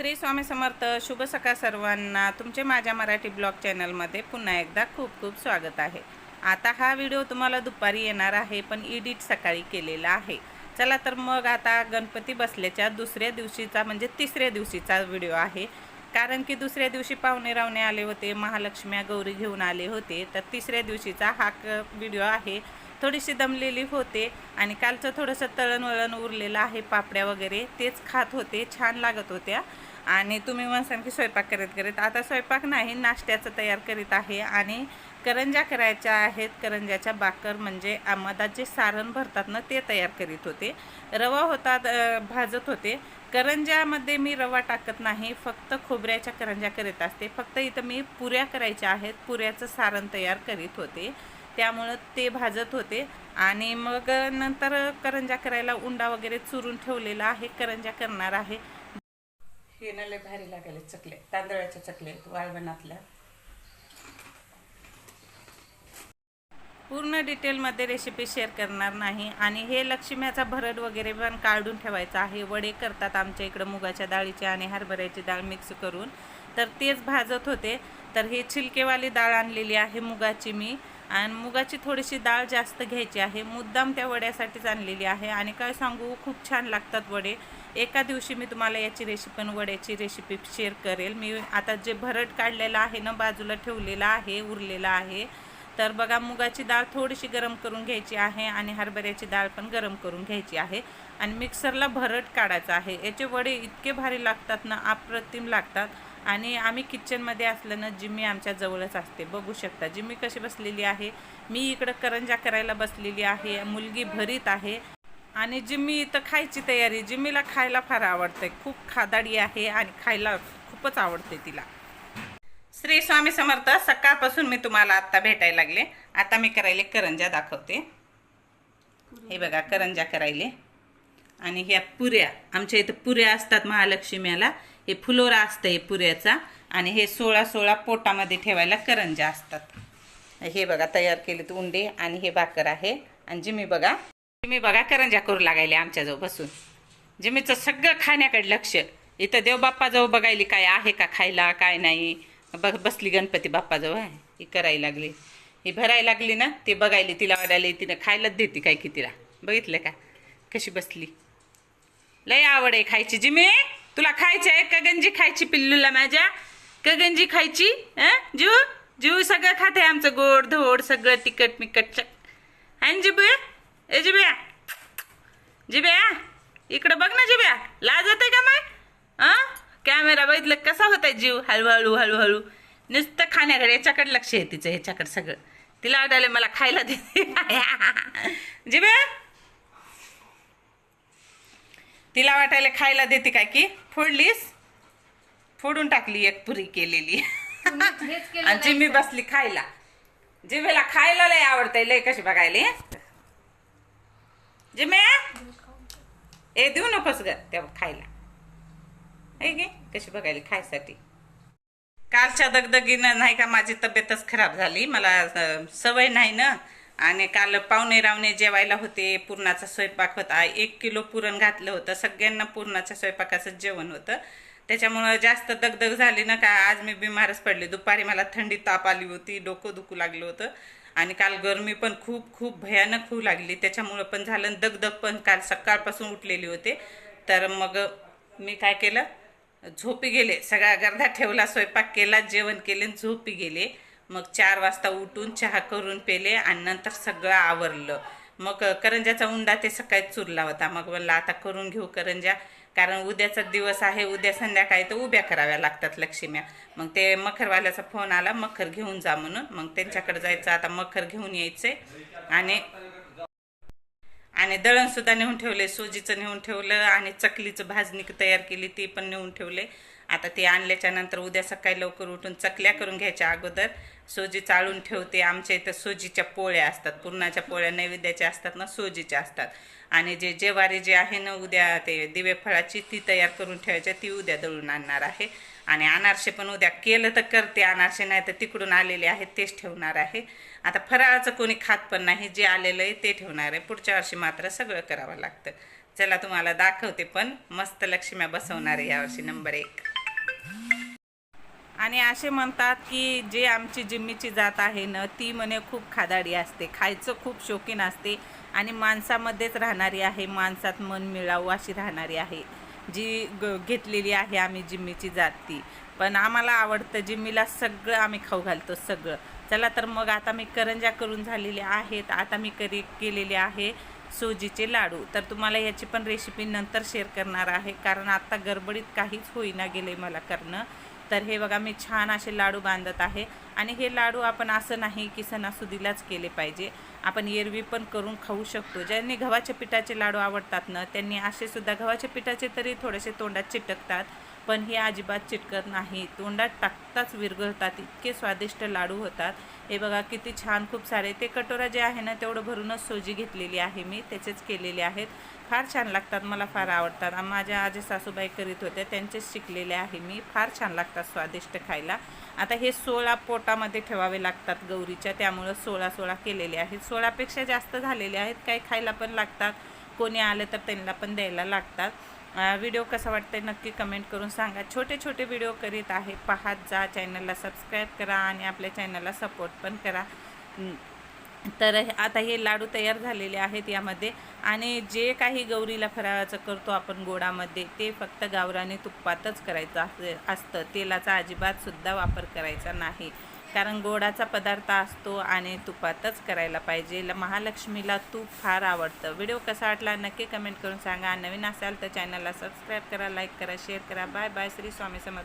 श्री स्वामी समर्थ शुभ सकाळ सर्वांना तुमचे माझ्या मराठी ब्लॉग चॅनलमध्ये पुन्हा एकदा खूप खूप स्वागत आहे. आता हा व्हिडिओ तुम्हाला दुपारी येणार आहे पण इडिट सकाळी केलेला आहे. चला तर मग आता गणपती बसल्याच्या दुसऱ्या दिवशीचा म्हणजे तिसऱ्या दिवशीचा व्हिडिओ आहे. कारण की दुसऱ्या दिवशी पाहुणे रावणे आले होते महालक्ष्म्या गौरी घेऊन आले होते तर तिसऱ्या दिवशीचा हा क व्हिडिओ आहे. थोडीशी दमलेली होते आणि कालचं थोडंसं तळणवळण उरलेलं आहे पापड्या वगैरे तेच खात होते छान लागत होत्या. आणि तुम्ही म्हणसान की स्वयंपाक करत करत आता स्वयंपाक नाही नाश्त्याचं तयार करीत आहे. आणि करंजा करायच्या आहेत करंजाच्या बाकर म्हणजे आमदात जे सारण भरतात ना ते तयार करीत होते. रवा होता भाजत होते. करंजामध्ये मी रवा टाकत नाही फक्त खोबऱ्याच्या करंजा करीत असते. फक्त इथं मी पुऱ्या करायच्या आहेत पुऱ्याचं सारण तयार करीत होते. त्यामुळं ते भाजत होते. आणि मग नंतर करंजा करायला उंडा वगैरे चुरून ठेवलेला आहे. करंजा करणार आहे. हे लय भारी लागले चकले. तांदळाच्या चकले वाळवणातल्या. पूर्ण डिटेलमध्ये रेसिपी शेअर करणार नाही. आणि हे लक्ष्म्याचा भरड वगैरे पण काढून ठेवायचा आहे. वडे करतात आमच्या इकडं मुगाच्या डाळीचे आणि हरभऱ्याची डाळ मिक्स करून. तर तेच भाजत होते. तर हे छिलकेवाली डाळ आणलेली आहे मुगाची मी. आणि मुगाची थोडीशी डाळ जास्त घ्यायची आहे. मुद्दाम त्या वड्यासाठीच आणलेली आहे. आणि काय सांगू खूप छान लागतात वडे. एका दिवशी मी तुम्हाला याची रेसिपी पण वड्याची रेसिपी शेअर करेल. मी आता जे भरट काढलेलं आहे ना बाजूला ठेवलेलं आहे उरलेलं आहे. तर बघा मुगाची डाळ थोडीशी गरम करून घ्यायची आहे आणि हरभऱ्याची डाळ पण गरम करून घ्यायची आहे. आणि मिक्सरला भरट काढायचं आहे. याचे वडे इतके भारी लागतात ना अप्रतिम लागतात. आणि आम्ही किचनमध्ये असल्यानं जिम्मी आमच्या जवळच असते. बघू शकता जिम्मी कशी बसलेली आहे. मी इकडं करंजा करायला बसलेली आहे. मुलगी भरीत आहे. आणि जिम्मी इथं खायची तयारी. जिम्मीला खायला फार आवडते खूप खादाडी आहे आणि खायला खूपच आवडते तिला. श्री स्वामी समर्थ सकाळपासून मी तुम्हाला आत्ता भेटायला लागले. आता मी करायले करंजा दाखवते. हे बघा करंजा करायले. आणि ह्या पुऱ्या आमच्या इथं पुऱ्या असतात महालक्ष्म्याला हे फुलोरा असतं हे पुऱ्याचा. आणि हे सोळा सोळा पोटामध्ये ठेवायला करंजा असतात. हे बघा तयार केलेत उंडे आणि हे भाकर आहे. आणि जिमी बघा जिमी बघा करंजा करू लागायले आमच्याजवळ बसून. जिमीचं सगळं खाण्याकडे लक्ष. इथं देवबाप्पाजवळ बघायली काय आहे का खायला काय नाही. बघ बसली गणपती बाप्पाजवळ. आहे ही करायला लागली. ही भरायला लागली ना ती बघायली तिला वाढायली तिनं खायलाच देते काय की तिला. बघितलं का? कशी बसली. लय आवड आहे खायची. जिमी तुला खायचं आहे? कगंजी खायची पिल्लूला माझ्या? कगंजी खायची? अं? जीव? जीव सगळं खाते आमचं गोड धोड सगळं तिखट मिकट आणि जिबे? ए जिब्या जिब्या इकडं बघ ना जिब्या लाज येते का मग? हां कॅमेरा बघितलं कसा होता जीव? हळूहळू हळूहळू. नुसतं खाण्याकडे याच्याकडे लक्ष आहे तिचं ह्याच्याकडे सगळं. तिला वाटायला मला खायला दे. जिब्या तिला वाटायला खायला देते काय की? फोडलीस? फोडून टाकली एक पुरी केलेली. आणि जिम्मी बसली खायला. जिम्मीला खायला लय आवडतंय लय कशी बघायला? जिम्मी? ए देऊ नकोस ग तेव्हा खायला. आहे की? कशी बघायला? खायसाठी. कालच्या दगदगीनं नाही का माझी तब्येतच खराब झाली. मला सवय नाही ना. आणि काल पाहुणे रावणे जेवायला होते. पुरणाचा स्वयंपाक होता. एक किलो पुरण घातलं होतं. सगळ्यांना पुरणाच्या स्वयंपाकाचं जेवण होतं. त्याच्यामुळं जास्त दगदग झाली ना का आज मी बिमारच पडले. दुपारी मला थंडी ताप आली होती. डोकं दुखू लागलं होतं. आणि काल गरमी पण खूप खूप भयानक होऊ लागली. त्याच्यामुळं पण झालं दगदग पण काल सकाळपासून उठलेली होते. तर मग मी काय केलं? झोपी गेले. सगळा गर्दा ठेवला स्वयंपाक केला जेवण केले झोपी गेले. मग चार वाजता उठून चहा करून पेले आणि नंतर सगळं आवरलं. मग करंजाचा उंडा ते सकाळी चुरला होता. मग म्हणलं आता करून घेऊ करंजा कारण उद्याचा दिवस आहे उद्या संध्याकाळी तर उभ्या कराव्या लागतात लक्ष्म्या. मग ते मखरवाल्याचा फोन आला मखर घेऊन जा म्हणून. मग त्यांच्याकडे जायचं आता मखर घेऊन यायचं आणि आणि दळण सुद्धा नेऊन ठेवले सोजीचं नेऊन ठेवलं आणि चकलीचं भाजणी तयार केली ती पण नेऊन ठेवले. आता ते आणल्याच्यानंतर उद्या सकाळी लवकर उठून चकल्या करून घ्यायच्या अगोदर. सोजी चाळून ठेवते. आमच्या इथं सोजीच्या पोळ्या असतात. पुरणाच्या पोळ्या नैवेद्याच्या असतात ना सोजीच्या असतात. आणि जे जेवारी जे आहे ना उद्या ते दिवे फळाची ती तयार करून ठेवायची ती उद्या दळून आणणार आहे. आणि अनारसे पण उद्या केलं तर करते. अनारसे नाही तर तिकडून आलेले आहेत तेच ठेवणार आहे. आता फराळाचं कोणी खात पण नाही. जे आलेलं आहे ते ठेवणार आहे. पुढच्या वर्षी मात्र सगळं करावं लागतं. चला तुम्हाला दाखवते पण मस्त लक्ष्म्या बसवणार आहे यावर्षी नंबर एक. आणि असे म्हणतात की जे आमची जिम्मीची जात आहे ना ती म्हणे खूप खादाडी असते. खायचं खूप शौकीन असते आणि माणसामध्येच राहणारी आहे. माणसात मन मिळावं अशी राहणारी आहे. जी ग घेतलेली आहे आम्ही जिम्मीची जात ती. पण आम्हाला आवडतं जिम्मीला सगळं आम्ही खाऊ घालतो सगळं. चला तर मग आता मी करंजा करून झालेले आहेत. आता मी करी केलेले आहे सोजीचे लाडू. तर तुम्हाला याची पण रेसिपी नंतर शेअर करणार आहे. कारण आत्ता गडबडीत काहीच होईना गेले मला करणं. तर हे बघा मी छान असे लाडू बांधत आहे. आणि हे लाडू आपण असं नाही की सणासुदीलाच केले पाहिजे. आपण एरवी पण करून खाऊ शकतो. ज्यांनी गव्हाच्या पिठाचे लाडू आवडतात ना त्यांनी असे सुद्धा गव्हाच्या पिठाचे तरी थोडेसे तोंडात चिटकतात. पण हे अजिबात चिटकत नाही. तोंडात टाकताच विरघळतात. इतके स्वादिष्ट लाडू होतात. हे बघा किती छान खूप सारे. ते कटोरा जे आहे ना तेवढं भरूनच सोजी घेतलेली आहे मी. त्याचेच केलेले आहेत. फार छान लागतात मला फार आवडतात. माझ्या आजी सासूबाई करीत होत्या त्यांचेच शिकलेले आहे मी. फार छान लागतात स्वादिष्ट खायला. आता हे सोळा पोटामध्ये ठेवावे लागतात गौरीच्या त्यामुळं सोळा सोळा केलेले आहेत. सोळापेक्षा जास्त झालेले आहेत काही खायला पण लागतात. कोणी आलं तर त्यांना पण द्यायला लागतात. व्हिडिओ कसा वाटते नक्की कमेंट करून सांगा. छोटे छोटे व्हिडिओ करीत आहे पाहत जा चॅनलला सबस्क्राईब करा आणि आपल्या चॅनलला सपोर्ट पण करा. तर हे- आता हे लाडू तयार झालेले आहेत यामध्ये. आणि जे काही गौरीला फराळाचं करतो आपण गोडामध्ये ते फक्त गावराने तुपातच करायचं असे- असतं. तेलाचा अजिबातसुद्धा वापर करायचा नाही. कारण गोडाचा पदार्थ असतो आणि तुपातच करायला पाहिजे. ल- महालक्ष्मीला तूप फार आवडतं. व्हिडिओ कसा वाटला नक्की कमेंट करून सांगा. नवीन असाल तर चॅनलला सबस्क्राईब करा लाईक करा शेअर करा. Bye bye. श्री स्वामी समर्थ.